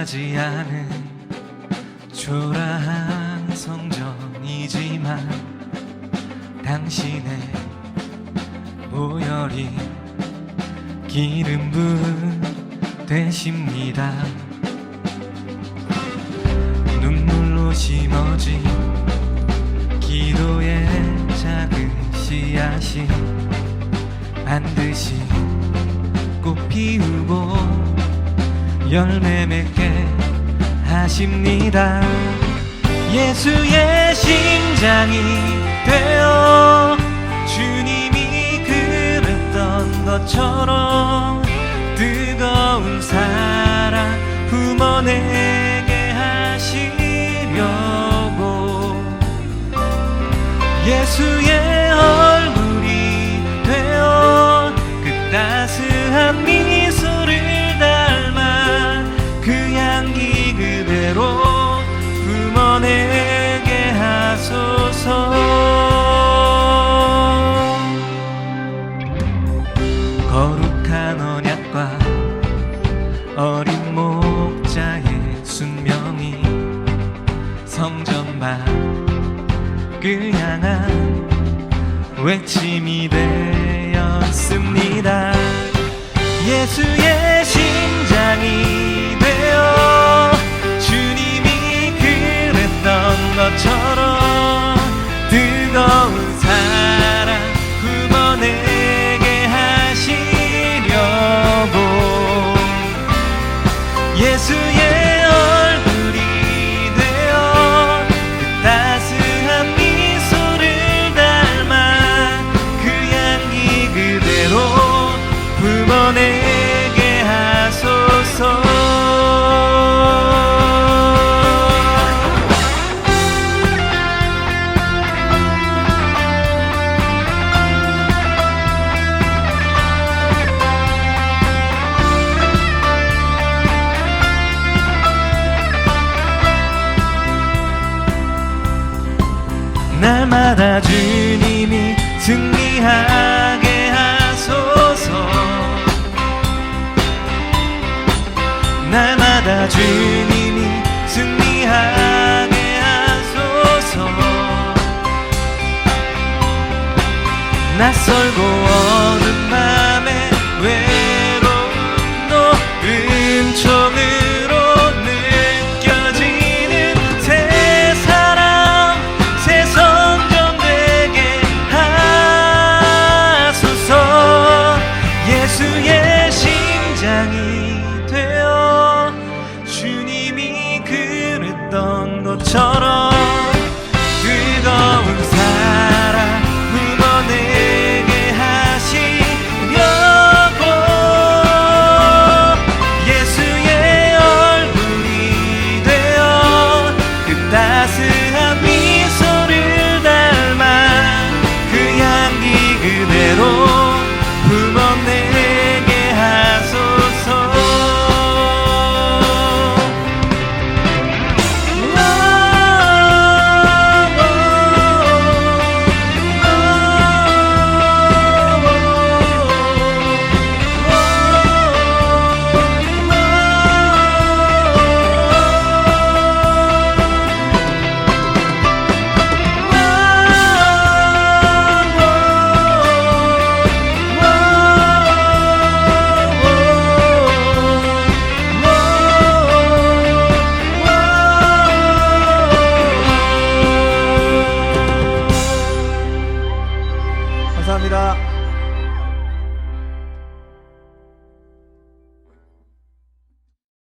완벽하지 않은 초라한 성전이지만 당신의 보혈이 기름 부은 되십니다. 눈물로 심어진 기도의 작은 씨앗이 반드시 꽃 피우고 열매 맺게 하십니다. 예수의 심장이 되어 주님이 그랬던 것처럼 뜨거운 사랑 하시려고. 예수의 향기 그대로 품어내게 하소서. 거룩한 언약과 어린 목자의 순명이 성전 밖을 향한 외침이 되었습니다. 예수의 날마다 주님이 승리하게 하소서. 낯설고 어두 것처럼 뜨거운 사랑 품어내게 하시려고 예수의 얼굴이 되어 그 감사합니다.